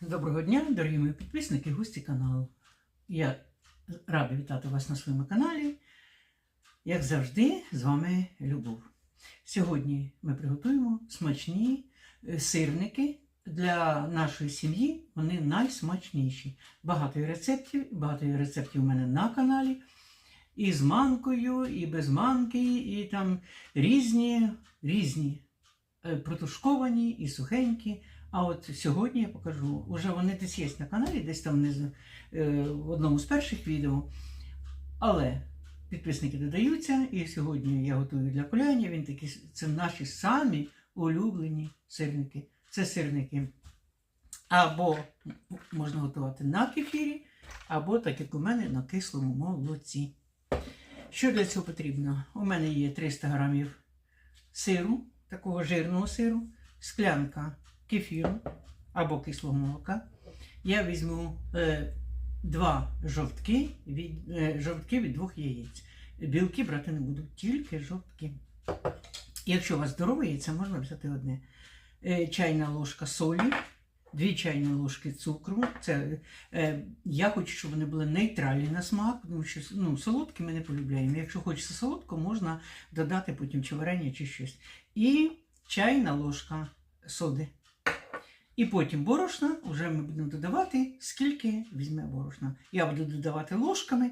Доброго дня, дорогі мої підписники, гості каналу. Я рада вітати вас на своєму каналі. Як завжди, з вами Любов. Сьогодні ми приготуємо смачні е, сирники для нашої сім'ї. Вони найсмачніші. Багато рецептів, багато рецептів у мене на каналі. І з манкою, і без манки, і там різні, різні е, протушковані і сухенькі. А от сьогодні я покажу, уже вони десь є на каналі, десь там внизу, е, в одному з перших відео. Але підписники додаються, і сьогодні я готую для коляня. Він такі, це наші самі улюблені сирники. Це сирники або можна готувати на кефірі, або, так як у мене, на кислому молоці. Що для цього потрібно? У мене є 300 грамів сиру, такого жирного сиру, склянка кефіру або кислого молока. Я візьму е, два жовтки від, е, жовтки від двох яєць. Білки брати не буду, тільки жовтки. Якщо у вас здорове яйце, можна взяти одне. Е, чайна ложка солі, дві чайні ложки цукру. Це, е, я хочу, щоб вони були нейтральні на смак, тому що ну, солодкі ми не полюбляємо. Якщо хочеться солодко, можна додати потім чи варення, чи щось. І чайна ложка соди. І потім борошна вже ми будемо додавати, скільки візьме борошна. Я буду додавати ложками,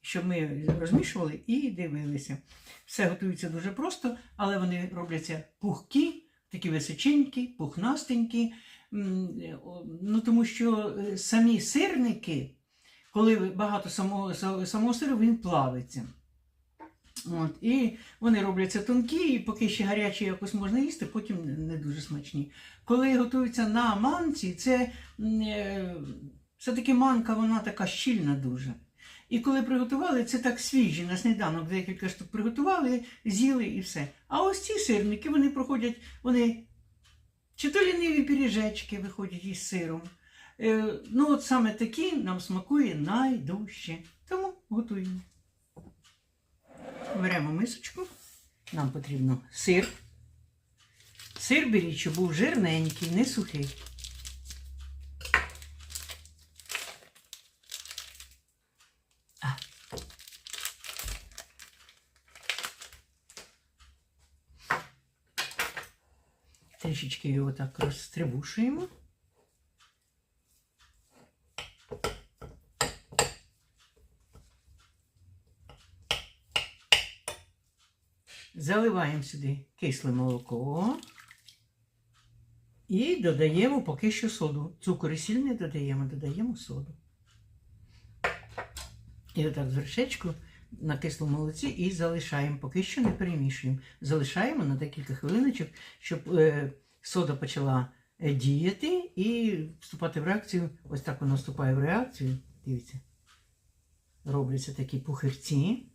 щоб ми розмішували і дивилися. Все готується дуже просто, але вони робляться пухкі, такі височенькі, пухнастенькі. Ну, тому що е, самі сирники, коли багато самого, самого сиру, він плавиться. От, і вони робляться тонкі, і поки ще гарячі якось можна їсти, потім не- дуже смачні. Коли готуються на манці, це е, все-таки манка, вона така щільна дуже. І коли приготували, це так свіжі на сніданок, декілька штук приготували, з'їли і все. А ось ці сирники, вони проходять, вони чи то ліниві пиріжечки виходять із сиром. Е, ну, от саме такі нам смакує найдужче. Тому готуємо. Беремо мисочку. Нам потрібно сир. Сир беріть, щоб був жирненький, не сухий. Трішечки його так розтрибушуємо. Заливаємо сюди кисле молоко і додаємо поки що соду. Цукор і сіль не додаємо, додаємо соду. І отак з вершечку на кислому молоці і залишаємо, поки що не перемішуємо. Залишаємо на декілька хвилиночок, щоб е, сода почала е, діяти і вступати в реакцію. Ось так вона вступає в реакцію. Дивіться. Робляться такі пухирці.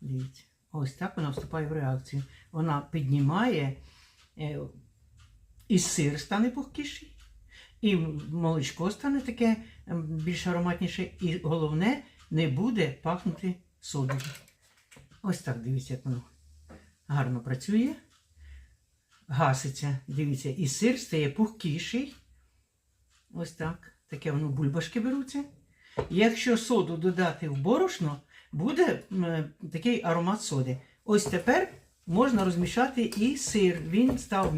Дивіться. Ось так вона вступає в реакцію. Вона піднімає, е, і сир стане пухкіший, і молочко стане таке більш ароматніше, і головне, не буде пахнути содою. Ось так, дивіться, як воно гарно працює. Гаситься, дивіться, і сир стає пухкіший. Ось так. Таке воно бульбашки беруться. Якщо соду додати в борошно, буде такий аромат соди. Ось тепер можна розмішати і сир. Він став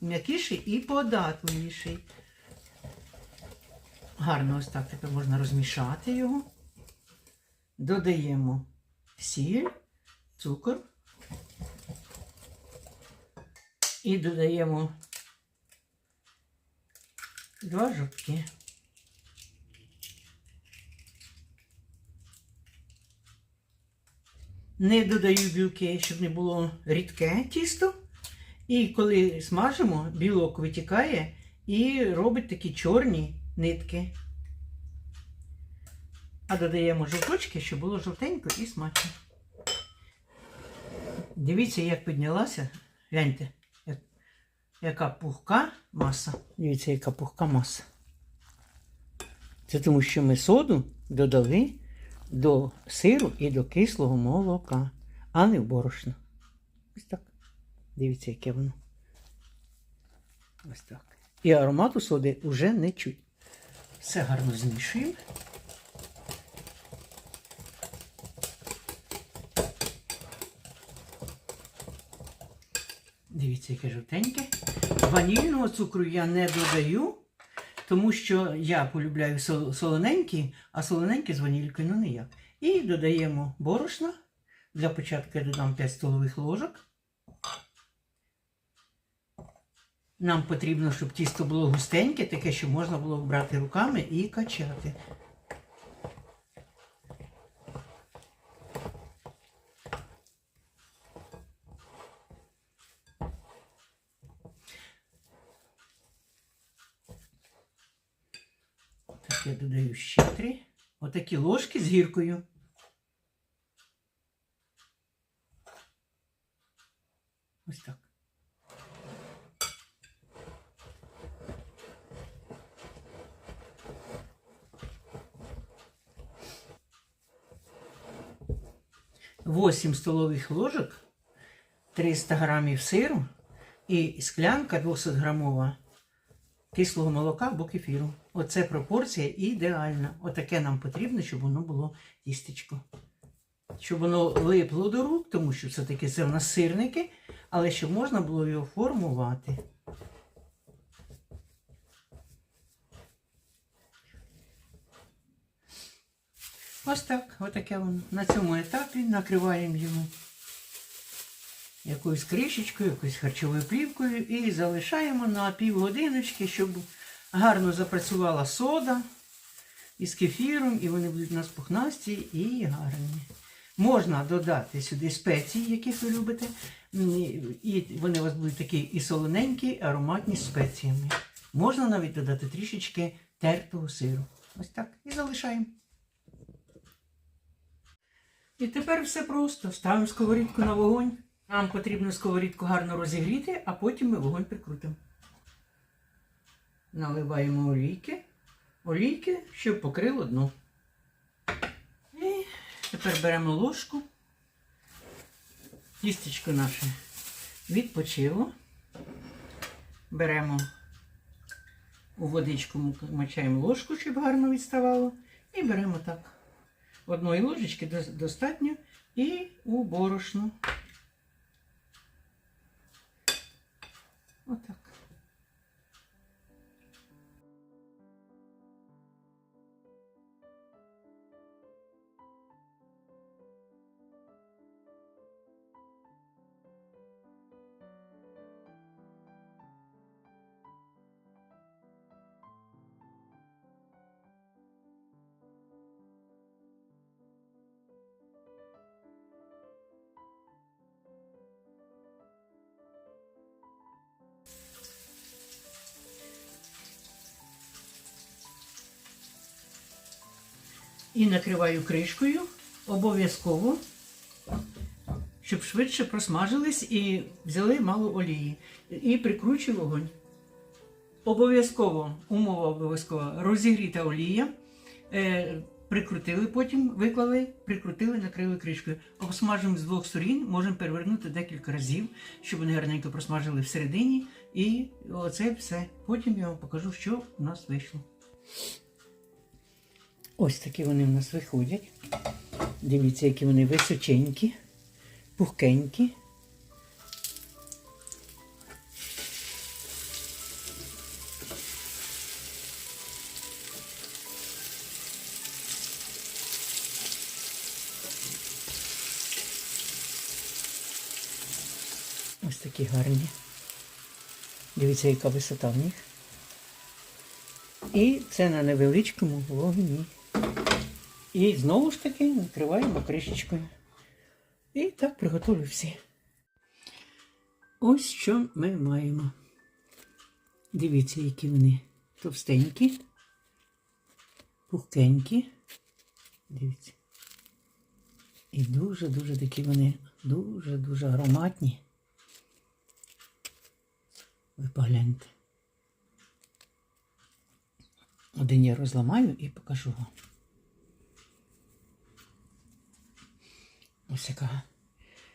м'якіший і податливіший. Гарно ось так тепер можна розмішати його. Додаємо сіль, цукор. І додаємо два жовтки. Не додаю білки, щоб не було рідке тісто. І коли смажимо, білок витікає і робить такі чорні нитки. А додаємо жовточки, щоб було жовтенько і смачно. Дивіться, як піднялася. Гляньте, яка пухка маса. Дивіться, яка пухка маса. Це тому, що ми соду додали до сиру і до кислого молока, а не в борошно. Ось так. Дивіться, яке воно. Ось так. І аромату соди вже не чуть. Все гарно змішуємо. Дивіться, яке жовтеньке. Ванільного цукру я не додаю, тому що я полюбляю солоненькі, а солоненькі з ванількою ну ніяк. І додаємо борошна. Для початку я додам 5 столових ложок. Нам потрібно, щоб тісто було густеньке, таке, щоб можна було брати руками і качати. Я додаю ще три. Отакі ложки з гіркою. Ось так. Восемь столових ложок, 300 грамів сиру і склянка 200 грамова кислого молока або кефіру. Оце пропорція ідеальна. Отаке нам потрібно, щоб воно було тістечко. Щоб воно липло до рук, тому що все-таки це в нас сирники, але щоб можна було його формувати. Ось так, отаке воно. На цьому етапі накриваємо його якоюсь кришечкою, якоюсь харчовою плівкою і залишаємо на півгодиночки, щоб гарно запрацювала сода із кефіром, і вони будуть у нас пухнасті і гарні. Можна додати сюди спеції, яких ви любите, і вони у вас будуть такі і солоненькі, і ароматні спеціями. Можна навіть додати трішечки тертого сиру. Ось так. І залишаємо. І тепер все просто. Ставимо сковорідку на вогонь. Нам потрібно сковорідку гарно розігріти, а потім ми вогонь прикрутимо. Наливаємо олійки. Олійки, щоб покрило дно. І тепер беремо ложку. Тістечко наше відпочило. Беремо у водичку, мочаємо ложку, щоб гарно відставало. І беремо так. Одної ложечки достатньо і у борошно. І накриваю кришкою обов'язково, щоб швидше просмажились і взяли мало олії. І прикручую вогонь. Обов'язково, умова обов'язкова, розігріта олія. Е, прикрутили потім, виклали, прикрутили, накрили кришкою. Обсмажимо з двох сторін, можемо перевернути декілька разів, щоб вони гарненько просмажили всередині. І оце все. Потім я вам покажу, що у нас вийшло. Ось такі вони в нас виходять. Дивіться, які вони височенькі, пухкенькі. Ось такі гарні. Дивіться, яка висота в них. І це на невеличкому вогні. І знову ж таки накриваємо кришечкою. І так приготую всі. Ось що ми маємо. Дивіться, які вони товстенькі, пухкенькі. Дивіться. І дуже-дуже такі вони дуже-дуже ароматні. Ви погляньте. Один я розламаю і покажу вам. Ось яка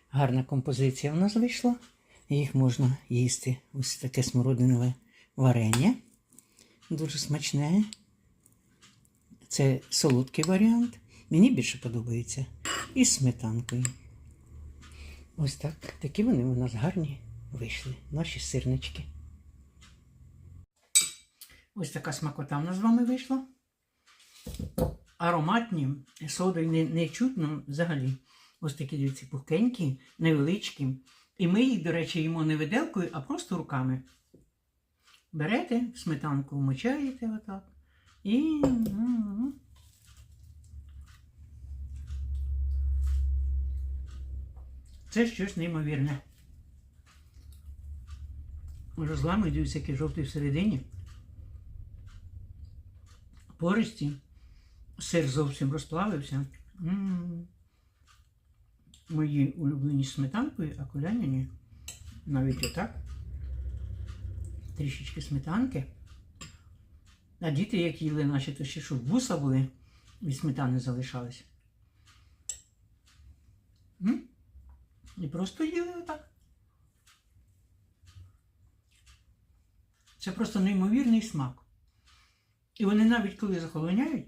гарна композиція в нас вийшла. Їх можна їсти. Ось таке смородинове варення. Дуже смачне. Це солодкий варіант. Мені більше подобається. І з сметанкою. Ось так. Такі вони у нас гарні вийшли. Наші сирнички. Ось така смакота в нас з вами вийшла. Ароматні, содою не, не чутно взагалі. Ось такі дивіться, пухкенькі, невеличкі. І ми їх, до речі, їмо не виделкою, а просто руками. Берете сметанку, вмочаєте отак. І. м, Це щось неймовірне. Розламую, дивіться, який жовтий всередині. Пористі. Сир зовсім розплавився. М. Мої улюблені сметанкою, а коляняні навіть отак. Трішечки сметанки. А діти, як їли, наші, то ще що вуса були, від сметани залишались. М? І просто їли отак. Це просто неймовірний смак. І вони навіть коли захолоняють,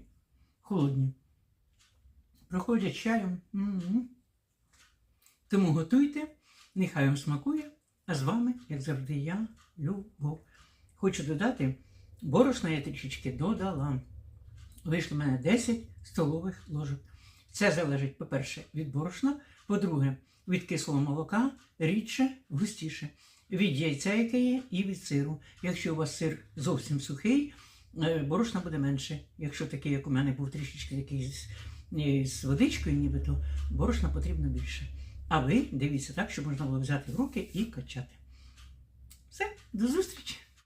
холодні, проходять чаєм. М-м. Тому готуйте, нехай вам смакує, а з вами, як завжди, я, Любов. Хочу додати, борошна я трішечки додала. Вийшло в мене 10 столових ложок. Це залежить, по-перше, від борошна, по-друге, від кислого молока, рідше, густіше, від яйця, яке є, і від сиру. Якщо у вас сир зовсім сухий, е, борошна буде менше. Якщо такий, як у мене був трішечки такий з, е, водичкою, нібито, борошна потрібно більше. А ви дивіться так, щоб можна було взяти в руки і качати. Все, до зустрічі!